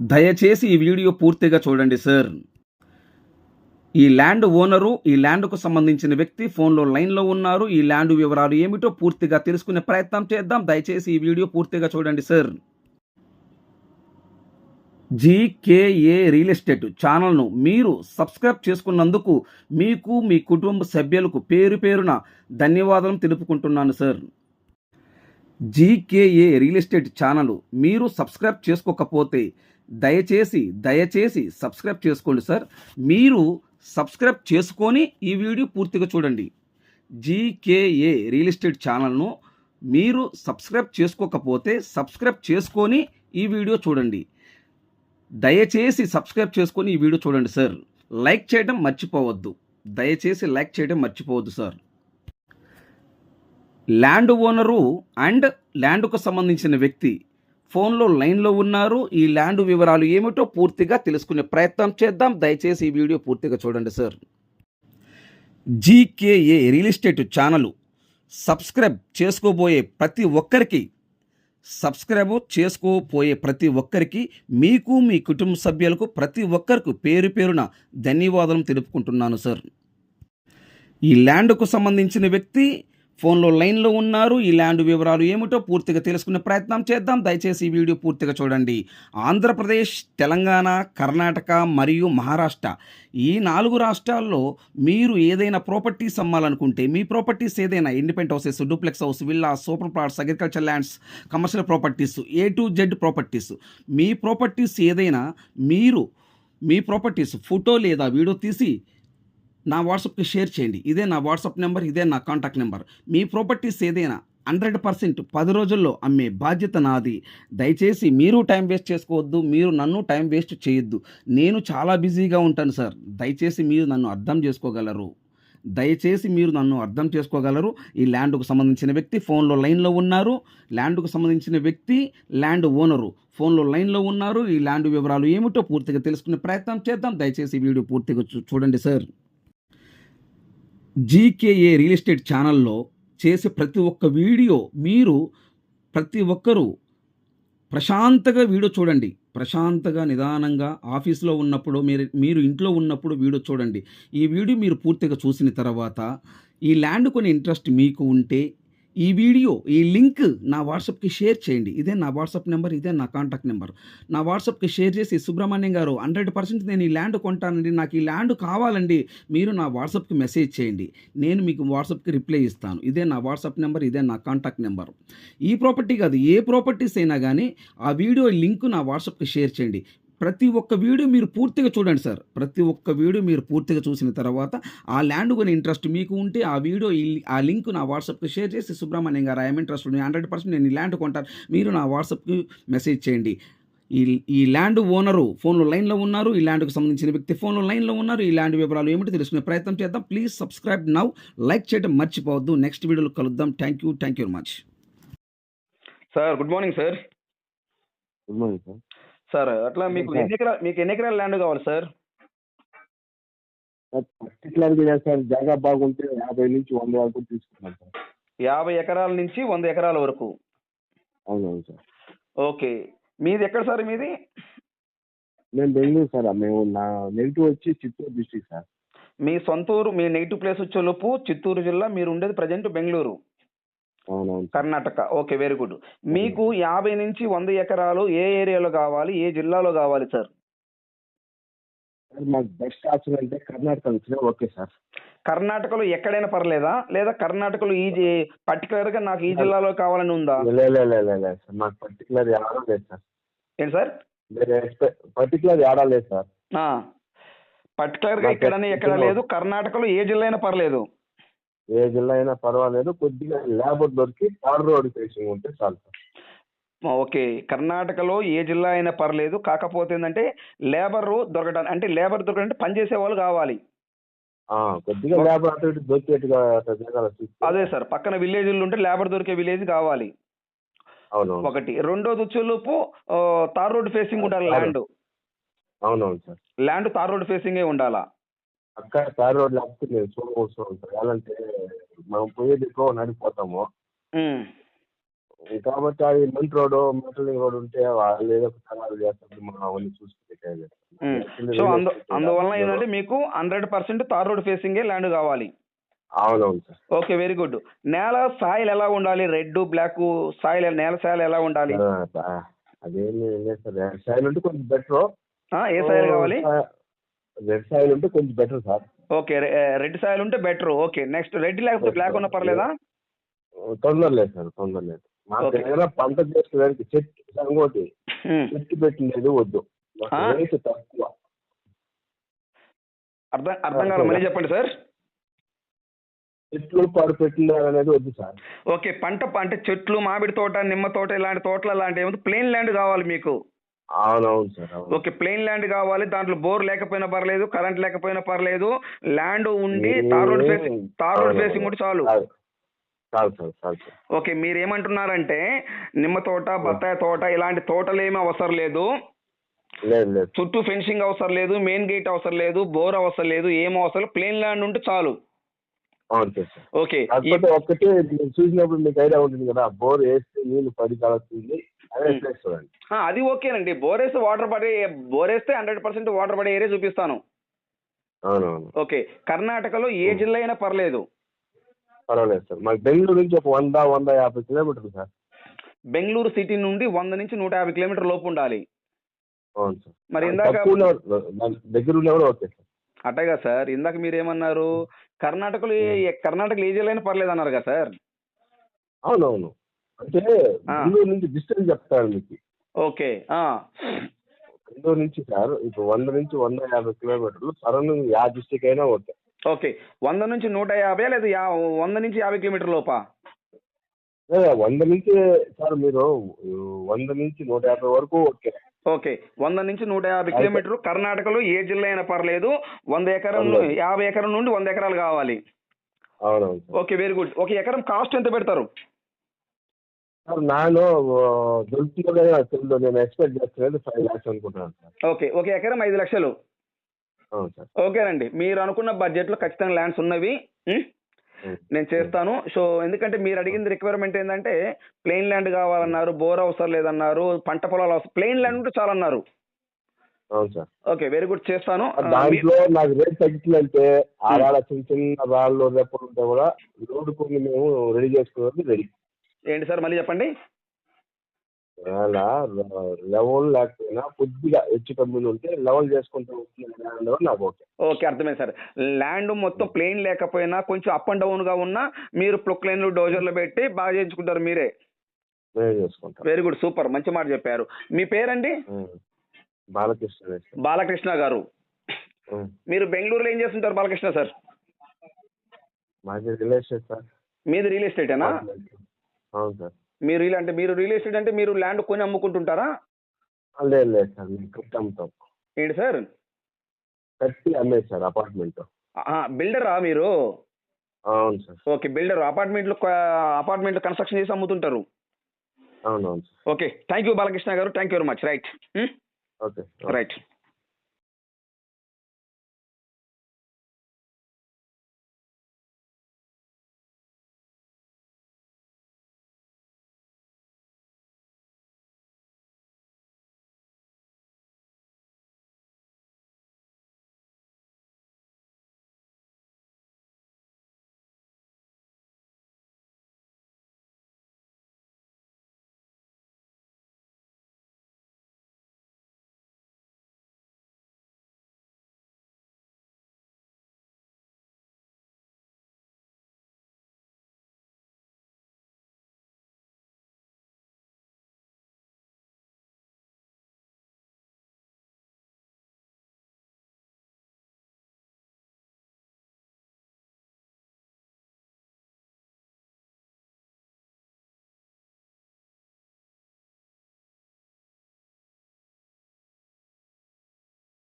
దయచేసి ఈ వీడియో పూర్తిగా చూడండి సార్. ఈ ల్యాండ్ ఓనరు ఈ ల్యాండ్కు సంబంధించిన వ్యక్తి ఫోన్లో లైన్లో ఉన్నారు. ఈ ల్యాండ్ వివరాలు ఏమిటో పూర్తిగా తెలుసుకునే ప్రయత్నం చేద్దాం. దయచేసి ఈ వీడియో పూర్తిగా చూడండి సార్. జీకేఏ రియల్ ఎస్టేట్ ఛానల్ను మీరు సబ్స్క్రైబ్ చేసుకున్నందుకు మీకు మీ కుటుంబ సభ్యులకు పేరు పేరున ధన్యవాదాలు తెలుపుకుంటున్నాను sir. GKA real estate channel మీరు సబ్స్క్రైబ్ చేసుకోకపోతే దయచేసి దయచేసి సబ్స్క్రైబ్ చేసుకోండి సార్. మీరు సబ్స్క్రైబ్ చేసుకొని ఈ వీడియో పూర్తిగా చూడండి. జీకేఏ రియల్ ఎస్టేట్ ఛానల్ను మీరు సబ్స్క్రైబ్ చేసుకోకపోతే సబ్స్క్రైబ్ చేసుకొని ఈ వీడియో చూడండి. దయచేసి సబ్స్క్రైబ్ చేసుకొని ఈ వీడియో చూడండి సార్. లైక్ చేయడం మర్చిపోవద్దు. దయచేసి లైక్ చేయడం మర్చిపోవద్దు సార్. ల్యాండ్ ఓనరు అండ్ ల్యాండ్కు సంబంధించిన వ్యక్తి ఫోన్లో లైన్లో ఉన్నారు. ఈ ల్యాండ్ వివరాలు ఏమిటో పూర్తిగా తెలుసుకునే ప్రయత్నం చేద్దాం. దయచేసి ఈ వీడియో పూర్తిగా చూడండి sir. GKA real estate channel subscribe చేసుకోబోయే ప్రతి ఒక్కరికి సబ్స్క్రైబ్ చేసుకోపోయే ప్రతి ఒక్కరికి మీకు మీ కుటుంబ సభ్యులకు ప్రతి ఒక్కరికి పేరు పేరున ధన్యవాదాలు తెలుపుకుంటున్నాను సార్. ఈ ల్యాండ్కు సంబంధించిన వ్యక్తి ఫోన్లో లైన్లో ఉన్నారు. ఈ ల్యాండ్ వివరాలు ఏమిటో పూర్తిగా తెలుసుకునే ప్రయత్నం చేద్దాం. దయచేసి ఈ వీడియో పూర్తిగా చూడండి. ఆంధ్రప్రదేశ్ తెలంగాణ కర్ణాటక మరియు మహారాష్ట్ర. ఈ నాలుగు రాష్ట్రాల్లో మీరు ఏదైనా ప్రాపర్టీస్ అమ్మాలనుకుంటే మీ ప్రాపర్టీస్ ఏదైనా independent houses duplex house villa super plots agriculture lands commercial properties A to Z properties. Me properties ఏదైనా మీరు మీ ప్రాపర్టీస్ ఫోటో లేదా వీడియో తీసి నా వాట్సాప్కి షేర్ చేయండి. ఇదే నా వాట్సాప్ నెంబర్ ఇదే నా కాంటాక్ట్ నెంబర్. మీ ప్రాపర్టీస్ ఏదైనా హండ్రెడ్ పర్సెంట్ పది రోజుల్లో అమ్మే బాధ్యత నాది. దయచేసి మీరు టైం వేస్ట్ చేసుకోవద్దు మీరు నన్ను టైం వేస్ట్ చేయొద్దు. నేను చాలా బిజీగా ఉంటాను సార్. దయచేసి మీరు నన్ను అర్థం చేసుకోగలరు. దయచేసి మీరు నన్ను అర్థం చేసుకోగలరు. ఈ ల్యాండ్కు సంబంధించిన వ్యక్తి ఫోన్లో లైన్లో ఉన్నారు. ల్యాండ్కు సంబంధించిన వ్యక్తి ల్యాండ్ ఓనరు ఫోన్లో లైన్లో ఉన్నారు. ఈ ల్యాండ్ వివరాలు ఏమిటో పూర్తిగా తెలుసుకునే ప్రయత్నం చేద్దాం. దయచేసి వీడియో పూర్తిగా చూ- చూడండి సార్. జీకేఏ రియల్ ఎస్టేట్ ఛానల్లో చేసే ప్రతి ఒక్క వీడియో మీరు ప్రతి ఒక్కరూ ప్రశాంతంగా వీడియో చూడండి. ప్రశాంతంగా నిదానంగా ఆఫీస్లో ఉన్నప్పుడు మీరు మీరు ఇంట్లో ఉన్నప్పుడు వీడియో చూడండి. ఈ వీడియో మీరు పూర్తిగా చూసిన తర్వాత ఈ ల్యాండ్ కొని ఇంట్రెస్ట్ మీకు ఉంటే ఈ వీడియో ఈ లింక్ నా వాట్సాప్కి షేర్ చేయండి. ఇదే నా వాట్సాప్ నెంబర్ ఇదే నా కాంటాక్ట్ నెంబర్. నా వాట్సాప్కి షేర్ చేసి సుబ్రహ్మణ్యం గారు హండ్రెడ్ పర్సెంట్ నేను ఈ ల్యాండ్ కొంటానండి నాకు ఈ ల్యాండ్ కావాలండి మీరు నా వాట్సాప్కి మెసేజ్ చేయండి. నేను మీకు వాట్సాప్కి రిప్లై ఇస్తాను. ఇదే నా వాట్సాప్ నెంబర్ ఇదే నా కాంటాక్ట్ నెంబర్. ఈ ప్రాపర్టీ కాదు ఏ ప్రాపర్టీస్ అయినా కానీ ఆ వీడియో లింక్ నా వాట్సాప్కి షేర్ చేయండి. ప్రతి ఒక్క వీడియో మీరు పూర్తిగా చూడండి సార్. ప్రతి ఒక్క వీడియో మీరు పూర్తిగా చూసిన తర్వాత ఆ ల్యాండ్ కొని ఇంట్రెస్ట్ మీకు ఉంటే ఆ వీడియో ఈ- ఆ లింక్ నా వాట్సాప్కి షేర్ చేసి సుబ్రహ్మణ్యం గారు ఐఎమ్ ఇంట్రెస్ట్ హండ్రెడ్ పర్సెంట్ నేను ఈ ల్యాండ్ కొంటాను. మీరు నా వాట్సాప్కి మెసేజ్ చేయండి. ఈ ఈ ల్యాండ్ ఓనరు ఫోన్లో లైన్లో ఉన్నారు. ఈ ల్యాండ్కు సంబంధించిన వ్యక్తి ఫోన్లో లైన్లో ఉన్నారు. ఈ ల్యాండ్ వివరాలు ఏమిటో తెలుసుకునే ప్రయత్నం చేద్దాం. Please subscribe now. లైక్ చేయడం మర్చిపోవద్దు. నెక్స్ట్ వీడియోలో కలుద్దాం. Thank you thank you very much. Sir good morning sir. Good morning sir. Sir అట్లా మీకు ఎన్ని ఎకరా మీకు ఎన్ని ఎకరాల ల్యాండ్ కావాలి సార్? సార్ జాగా బాగుంటే యాభై నుంచి వంద వరకు తీసుకున్నాం సార్. యాభై ఎకరాల నుంచి వంద ఎకరాల వరకు? అవునవును సార్. ఓకే. మీది ఎక్కడ సార్ మీది? మేము బెంగళూరు సార్ మేము నా నెగిటివ్ వచ్చి చిత్తూరు డిస్ట్రిక్ట్ సార్. మీ సొంత ఊరు మీ నెగిటివ్ ప్లేస్ వచ్చేలోపు చిత్తూరు జిల్లా మీరు ఉండేది present Bengaluru. Karnataka. Okay very good. మీకు యాభై నుంచి వంద ఎకరాలు ఏ ఏరియాలో కావాలి ఏ జిల్లాలో కావాలి సార్? మాకు బెస్ట్ ఆప్షన్ అంటే కర్ణాటక వచ్చినా ఓకే సార్. కర్ణాటకలో ఎక్కడైనా పర్లేదా? లేదా కర్ణాటకలో ఈ particular గా నాకు ఈ జిల్లాలో కావాలని ఉందా? మాకు పర్టికులర్ లేదు సార్. ఏంటి సార్? పర్టికులర్ లేదు సార్. పర్టికులర్గా ఎక్కడ లేదు కర్ణాటకలో ఏ జిల్లా అయినా పర్లేదు. ఏ జిల్లా అయినా పర్వాలేదు కొద్దిగా లేబర్ దొరికి తార్ రోడ్ ఫేసింగ్ ఉంటే చాలు సార్. ఓకే కర్ణాటకలో ఏ జిల్లా అయినా పర్లేదు కాకపోతే ఏంటంటే లేబర్ దొరకడానికి అంటే లేబర్ దొరకడానికి పనిచేసే వాళ్ళు కావాలి. కొద్దిగా లేబర్ అటు ఇటు దొరికేట్టుగా. అదే సార్ పక్కన విలేజ్లు ఉంటే లేబర్ దొరికే విలేజ్ కావాలి. అవునవును. ఒకటి రెండోది వచ్చేలోపు తార్ రోడ్ ఫేసింగ్ ఉండాలి ల్యాండ్ అవునవును సార్. ల్యాండ్ తార్ రోడ్ ఫేసింగే ఉండాలా. అక్కడ తార్ రోడ్ లేకపోతే నేను ఉంటుంది ఎలా అంటే మనం పోయేది ఎక్కువ నడిపోతాము. కాబట్టి అది మంట్ రోడ్ మెటలింగ్ రోడ్ ఉంటే వాళ్ళు ఏదో ఒక చేస్తారు. మనం అవన్నీ చూసి పెట్టేది. సో అందు అందువలన ఏంటంటే మీకు హండ్రెడ్ పర్సెంట్ తార్ రోడ్ ఫేసింగే ల్యాండ్ కావాలి. అవునవును సార్. Okay very good. నేల సాయిల్ ఎలా ఉండాలి? రెడ్ బ్లాక్ సాయిల్ నేల సాయిల్ ఎలా ఉండాలి? అదేమి లేదు సార్. సాయిల్ ఉంటే కొంచెం బెటర్. ఏ సాయిల్ కావాలి? రెడ్ సాయిల్ ఉంటే కొంచెం better sir. Okay red soil ఉంటే బెటర్. ఓకే నెక్స్ట్ రెడ్ లేకపోతే బ్లాక్ ఉన్న పర్లేదా? తొందర లేదు సార్ తొందర లేదు. Okay. ఏదైనా పంట చేసుకోవడానికి చెట్టు ఇంకోటి. చెట్టు పెట్టినది వద్దు? రేటు తక్కువ. అర్థం అర్థం కాదు మళ్ళీ చెప్పండి సార్. చెట్లు పాడు పెట్టినారు అనేది వద్దు సార్. ఓకే పంట అంటే చెట్లు మామిడి తోట నిమ్మ తోట ఇలాంటి తోటలు అలాంటి ఏమైనా ప్లెయిన్ ల్యాండ్ కావాలి మీకు. అవునవును సార్ ఓకే ప్లెయిన్ ల్యాండ్ కావాలి దాంట్లో బోర్ లేకపోయినా పర్లేదు కరెంట్ లేకపోయినా పర్లేదు ల్యాండ్ ఉండి tar road facing tar road. Facing ఉంటే చాలు. చాలు. చాలు సార్ చాలు సార్. ఓకే మీరు ఏమంటున్నారంటే నిమ్మ తోట బత్తాయి తోట ఇలాంటి తోటలు ఏమీ అవసరం లేదు. లేదు లేదు. చుట్టూ ఫెన్సింగ్ అవసరం లేదు మెయిన్ గేట్ అవసరం లేదు బోర్ అవసరం లేదు ఏం అవసరం లేదు ప్లెయిన్ ల్యాండ్ ఉంటే చాలు. అవును సార్ సార్. ఓకే ఒక్కటే చూసినప్పుడు మీకు ఐడియా ఉంటుంది కదా బోర్ వేస్తే నీళ్ళు పడి కలుస్తుంది అదే ఓకేనండి. బోర్ వేస్తే వాటర్ పడే బోర్ వేస్తే హండ్రెడ్ పర్సెంట్ వాటర్ పడే ఏరియా చూపిస్తాను. ఓకే. కర్ణాటకలో ఏ జిల్లా అయినా పర్లేదు. పర్వాలేదు సార్. మాకు బెంగళూరు నుంచి ఒక వంద వంద యాభై కిలోమీటర్లు సార్. బెంగళూరు సిటీ నుండి వంద నుంచి నూట యాభై కిలోమీటర్ లోపు ఉండాలి. మరి ఇందాక దగ్గర ఓకే సార్. అట్టగా సార్. ఇందాక మీరు ఏమన్నారు కర్ణాటకలో కర్ణాటకలో ఏ జిల్లా అయినా పర్లేదు అన్నారు కదా సార్. అవునవును. అంటే. బెంగళూరు నుంచి డిస్టెన్స్ చెప్తాను మీకు. ఓకే ఆ. బెంగళూరు నుంచి సార్ ఇప్పుడు వంద నుంచి వంద యాభై కిలోమీటర్లు సరౌండ్ యా డిస్టిక్ అయినా ఓకే. ఓకే వంద నుంచి నూట యాభై లేదా యా వంద నుంచి యాభై కిలోమీటర్ లోపా? వంద నుంచి సార్ మీరు వంద నుంచి నూట యాభై వరకు ఓకే. ఓకే వంద నుంచి నూట యాభై కిలోమీటర్ కర్ణాటకలో ఏ జిల్లా అయినా పర్లేదు వంద ఎకరం. యాభై ఎకరం నుండి వంద ఎకరాలు కావాలి. Okay very good. ఒక ఎకరం కాస్ట్ ఎంత పెడతారు? సార్ ನಾನು దొరుకుతుందో నాకు తెలియదు. నేను ఎక్స్పెక్ట్ చేస్తున్నది ఫైవ్ ల్యాక్స్ అనుకుంటున్నాను సార్. ఓకే. ఒక ఎకరం ఐదు లక్షలు. అవును సార్. ఓకేనండి. మీరు అనుకున్న బడ్జెట్లో ఖచ్చితంగా ల్యాండ్స్ ఉన్నవి. ఉం? నేను చేస్తాను. సో ఎందుకంటే మీరు అడిగింది రిక్వైర్మెంట్ ఏంటంటే ప్లెయిన్ ల్యాండ్ కావాలన్నారు బోర్ అవసరం లేదన్నారు పంట పొలాలు అవసరం ప్లెయిన్ ల్యాండ్ ఉంటే చాలన్నారు. అవును సార్. Okay very good. చేస్తాను. ఆ, మీ- దాంట్లో నాకు రేట్ తగ్గిందంటే ఆడాడ చిన్న చిన్న రాళ్ళు రెప్పలు ఉంటే కూడా రోడ్డు కొన్ని మేము రెడీ చేసుకోవడానికి రెడీ. ఏంటి సార్ మళ్ళీ చెప్పండి? అలా లెవెల్ లేకపోయినా కొద్దిగా హెచ్చు కమ్మిలు ఉంటే లెవెల్ చేసుకుంటూ నాకు ఓకే. ఓకే అర్థమైంది సార్. ల్యాండ్ మొత్తం ప్లెయిన్ లేకపోయినా కొంచెం అప్ అండ్ డౌన్గా ఉన్నా మీరు ప్రొక్లైన్లు డోజర్లు పెట్టి బాగా చేయించుకుంటారు మీరే. నేను చేసుకుంటాను వెరీ గుడ్ సూపర్ మంచి మాట చెప్పారు. మీ పేరండి. బాలకృష్ణ బాలకృష్ణ గారు. మీరు బెంగళూరులో ఏం చేస్తుంటారు బాలకృష్ణ సార్? మాది రిలేషన్ సార్. మీది రియల్ ఎస్టేటేనా? అవును సార్. మీరు రియల్ అంటే మీరు రియల్ ఎస్టేట్ అంటే మీరు ల్యాండ్ కొని అమ్ముకుంటుంటారా? లేదు లేదు సార్ మేము కట్టి అమ్ముతాం. ఏంటి సార్? కట్టి అమ్మేది సార్ అపార్ట్మెంట్. బిల్డరా మీరు? అవును సార్. Okay builder. అపార్ట్మెంట్లు అపార్ట్మెంట్ కన్స్ట్రక్షన్ చేసి అమ్ముతుంటారు. అవునవును sir. Okay thank you Balakrishna గారు. Thank you very much. Right. Okay right.